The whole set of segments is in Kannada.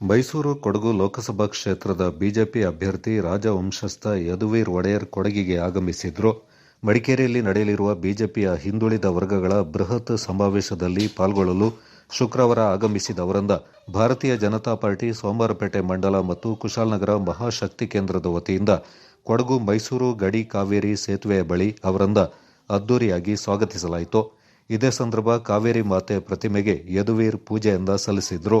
ಮೈಸೂರು ಕೊಡಗು ಲೋಕಸಭಾ ಕ್ಷೇತ್ರದ ಬಿಜೆಪಿ ಅಭ್ಯರ್ಥಿ ರಾಜವಂಶಸ್ಥ ಯದುವೀರ್ ಒಡೆಯರ್ ಕೊಡಗಿಗೆ ಆಗಮಿಸಿದ್ರು. ಮಡಿಕೇರಿಯಲ್ಲಿ ನಡೆಯಲಿರುವ ಬಿಜೆಪಿಯ ಹಿಂದುಳಿದ ವರ್ಗಗಳ ಬೃಹತ್ ಸಮಾವೇಶದಲ್ಲಿ ಪಾಲ್ಗೊಳ್ಳಲು ಶುಕ್ರವಾರ ಆಗಮಿಸಿದ ಅವರಿಂದ ಭಾರತೀಯ ಜನತಾ ಪಾರ್ಟಿ, ಸೋಮವಾರಪೇಟೆ ಮಂಡಲ ಮತ್ತು ಕುಶಾಲನಗರ ಮಹಾಶಕ್ತಿ ಕೇಂದ್ರದ ವತಿಯಿಂದ ಕೊಡಗು ಮೈಸೂರು ಗಡಿ ಕಾವೇರಿ ಸೇತುವೆಯ ಬಳಿ ಅವರಂದ ಅದ್ದೂರಿಯಾಗಿ ಸ್ವಾಗತಿಸಲಾಯಿತು. ಇದೇ ಸಂದರ್ಭ ಕಾವೇರಿ ಮಾತೆ ಪ್ರತಿಮೆಗೆ ಯದುವೀರ್ ಪೂಜೆಯಿಂದ ಸಲ್ಲಿಸಿದ್ರು.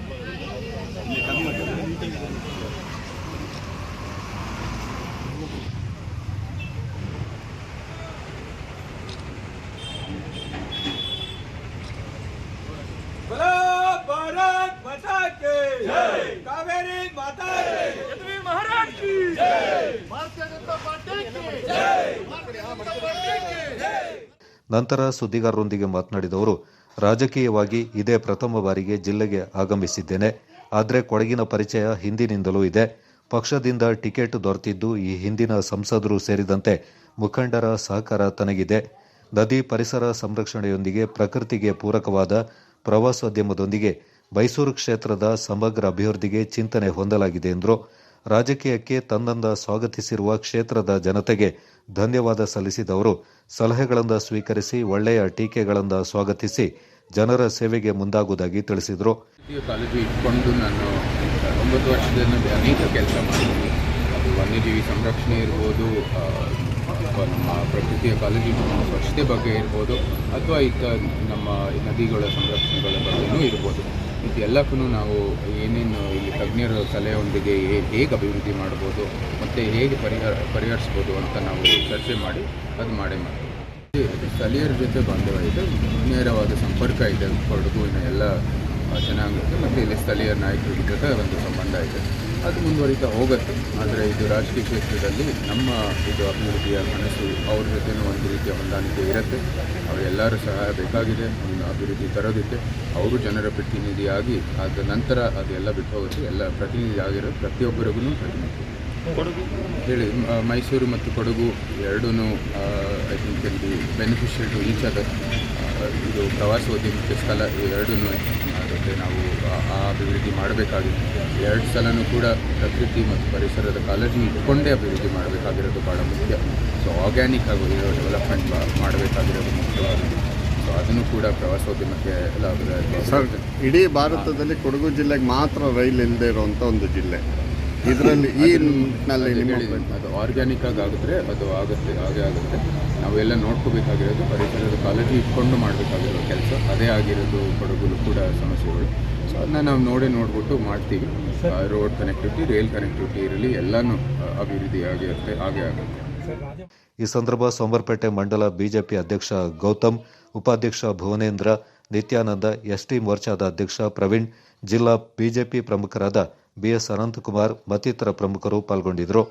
ನಂತರ ಸುದ್ದಿಗಾರರೊಂದಿಗೆ ಮಾತನಾಡಿದ ಅವರು ರಾಜಕೀಯವಾಗಿ ಇದೇ ಪ್ರಥಮ ಬಾರಿಗೆ ಜಿಲ್ಲೆಗೆ ಆಗಮಿಸಿದ್ದೇನೆ. ಆದರೆ ಕೊಡಗಿನ ಪರಿಚಯ ಹಿಂದಿನಿಂದಲೂ ಇದೆ. ಪಕ್ಷದಿಂದ ಟಿಕೆಟ್ ದೊರೆತಿದ್ದು ಈ ಹಿಂದಿನ ಸಂಸದರು ಸೇರಿದಂತೆ ಮುಖಂಡರ ಸಹಕಾರ ತನಗಿದೆ. ನದಿ ಪರಿಸರ ಸಂರಕ್ಷಣೆಯೊಂದಿಗೆ ಪ್ರಕೃತಿಗೆ ಪೂರಕವಾದ ಪ್ರವಾಸೋದ್ಯಮದೊಂದಿಗೆ ಮೈಸೂರು ಕ್ಷೇತ್ರದ ಸಮಗ್ರ ಅಭಿವೃದ್ಧಿಗೆ ಚಿಂತನೆ ಹೊಂದಲಾಗಿದೆ ಎಂದರು. ರಾಜಕೀಯಕ್ಕೆ ತಂದಂದ ಸ್ವಾಗತಿಸಿರುವ ಕ್ಷೇತ್ರದ ಜನತೆಗೆ ಧನ್ಯವಾದ ಸಲ್ಲಿಸಿದವರು. ಸಲಹೆಗಳಿಂದ ಸ್ವೀಕರಿಸಿ, ಒಳ್ಳೆಯ ಟೀಕೆಗಳಿಂದ ಸ್ವಾಗತಿಸಿ ಜನರ ಸೇವೆಗೆ ಮುಂದಾಗುವುದಾಗಿ ತಿಳಿಸಿದರು. ಕಾಲೇಜು ಇಟ್ಕೊಂಡು ನಾನು ಒಂಬತ್ತು ವರ್ಷದಿಂದ ಅನೇಕ ಕೆಲಸ ಮಾಡಿದ್ದೀನಿ. ಅದು ವನ್ಯಜೀವಿ ಸಂರಕ್ಷಣೆ ಇರ್ಬೋದು ನಮ್ಮ ಪ್ರಕೃತಿಯ ಕಾಲೇಜು ಸ್ವಚ್ಛತೆ ಬಗ್ಗೆ ಇರ್ಬೋದು, ಅಥವಾ ಇತ್ತ ನಮ್ಮ ನದಿಗಳ ಸಂರಕ್ಷಣೆಗಳ ಬಗ್ಗೆಯೂ ಇರ್ಬೋದು. ಇದೆಲ್ಲಕ್ಕೂ ನಾವು ಏನೇನು ಇಲ್ಲಿ ತಜ್ಞರ ಸಲಹೆಯೊಂದಿಗೆ ಹೇಗೆ ಅಭಿವೃದ್ಧಿ ಮಾಡ್ಬೋದು, ಮತ್ತು ಹೇಗೆ ಪರಿಹಾರ, ಪರಿಹರಿಸ್ಬೋದು ಅಂತ ನಾವು ಚರ್ಚೆ ಮಾಡಿ, ಅದು ಮಾಡೇ ಮಾಡ್ತೀವಿ. ಸ್ಥಳೀಯರ ಜೊತೆ ಬಾಂಧವ್ಯ ಇದೆ, ನೇರವಾದ ಸಂಪರ್ಕ ಇದೆ ಕೊಡಗುವಿನ ಎಲ್ಲ ಜನಾಂಗಕ್ಕೆ, ಮತ್ತು ಇಲ್ಲಿ ಸ್ಥಳೀಯ ನಾಯಕರ ಜೊತೆ ಒಂದು ಸಂಬಂಧ ಇದೆ. ಅದು ಮುಂದುವರಿತಾ ಹೋಗುತ್ತೆ. ಆದರೆ ಇದು ರಾಜಕೀಯ ಕ್ಷೇತ್ರದಲ್ಲಿ ನಮ್ಮ ಇದು ಅಭಿವೃದ್ಧಿಯ ಮನಸ್ಸು ಅವ್ರ ಜೊತೆನೂ ಒಂದು ರೀತಿಯ ಹೊಂದಾಣಿಕೆ ಇರುತ್ತೆ. ಅವರೆಲ್ಲರೂ ಸಹಾಯ ಬೇಕಾಗಿದೆ ಒಂದು ಅಭಿವೃದ್ಧಿ ತರೋದಕ್ಕೆ. ಅವರು ಜನರ ಪ್ರತಿನಿಧಿಯಾಗಿ ಅದ ನಂತರ ಅದೆಲ್ಲ ಬಿಟ್ಟು ಹೋಗುತ್ತೆ ಎಲ್ಲ ಪ್ರತಿನಿಧಿ ಆಗಿರೋ ಪ್ರತಿಯೊಬ್ಬರಿಗೂ ಪ್ರತಿನಿಧಿ ಹೇಳಿ ಮೈಸೂರು ಮತ್ತು ಕೊಡಗು ಎರಡೂ ಐ ಥಿಂಕ್ ಇಲ್ಲಿ ಬೆನಿಫಿಷಿಯಲ್ ಟು ಈಚ್ ಅದರ್ ಇದು ಪ್ರವಾಸೋದ್ಯಮಕ್ಕೆ ಸ್ಥಳ ಎರಡೂ ಆಗುತ್ತೆ ನಾವು ಆ- ಅಭಿವೃದ್ಧಿ ಮಾಡಬೇಕಾಗಿದೆ ಎರಡು ಸಲನೂ ಕೂಡ ಪ್ರಕೃತಿ ಮತ್ತು ಪರಿಸರದ ಕಾಳಜಿ ಇಟ್ಕೊಂಡೇ ಅಭಿವೃದ್ಧಿ ಮಾಡಬೇಕಾಗಿರೋದು ಭಾಳ ಮುಖ್ಯ. ಸೊ ಆರ್ಗ್ಯಾನಿಕ್ ಆಗಿ ಇರೋ ಡೆವಲಪ್ಮೆಂಟ್ ಮಾಡಬೇಕಾಗಿರೋದು ಮುಖ್ಯವಾಗಿದೆ. ಸೊ ಅದನ್ನು ಕೂಡ ಪ್ರವಾಸೋದ್ಯಮಕ್ಕೆ ಎಲ್ಲ ಸರ್ ಇಡೀ ಭಾರತದಲ್ಲಿ ಕೊಡಗು ಜಿಲ್ಲೆಗೆ ಮಾತ್ರ ರೈಲು ಇಲ್ಲದೆ ಇರುವಂಥ ಒಂದು ಜಿಲ್ಲೆ. ಇದರಲ್ಲಿ ಈ ನಿಟ್ಟಿನಲ್ಲಿ ಅದು ಆರ್ಗ್ಯಾನಿಕ್ ಆಗಿ ಆಗುತ್ತೆ ಅದು ಆಗುತ್ತೆ ಹಾಗೆ ಆಗುತ್ತೆ? ನಾವೆಲ್ಲ ನೋಡ್ಕೋಬೇಕಾಗಿರೋದು ಪರಿಸರದ ಕಾಳಜಿ ಇಟ್ಕೊಂಡು ಮಾಡಬೇಕಾಗಿರೋ ಕೆಲಸ. ಅದೇ ಆಗಿರೋದು ಕೊಡಗುಲು ಕೂಡ ಸಮಸ್ಯೆಗಳು. ಸೊ ಅದನ್ನ ನಾವು ನೋಡಿ ನೋಡ್ಬಿಟ್ಟು ಮಾಡ್ತೀವಿ. ರೋಡ್ ಕನೆಕ್ಟಿವಿಟಿ ರೈಲ್ ಕನೆಕ್ಟಿವಿಟಿ ಇರಲಿ ಎಲ್ಲನೂ ಅಭಿವೃದ್ಧಿ ಆಗಿರುತ್ತೆ ಹಾಗೆ ಆಗುತ್ತೆ. ಈ ಸಂದರ್ಭ ಸೋಮವಾರಪೇಟೆ ಮಂಡಲ ಬಿಜೆಪಿ ಅಧ್ಯಕ್ಷ ಗೌತಮ್ ಉಪಾಧ್ಯಕ್ಷ ಭುವನೇಂದ್ರ ನಿತ್ಯಾನಂದ ಎಸ್ಟಿ ಮೋರ್ಚಾದ ಅಧ್ಯಕ್ಷ ಪ್ರವೀಣ್ ಜಿಲ್ಲಾ ಬಿಜೆಪಿ ಪ್ರಮುಖರಾದ ಬಿಎಸ್ ಅನಂತಕುಮಾರ್ ಮತ್ತಿತರ ಪ್ರಮುಖರು ಪಾಲ್ಗೊಂಡಿದ್ದರು.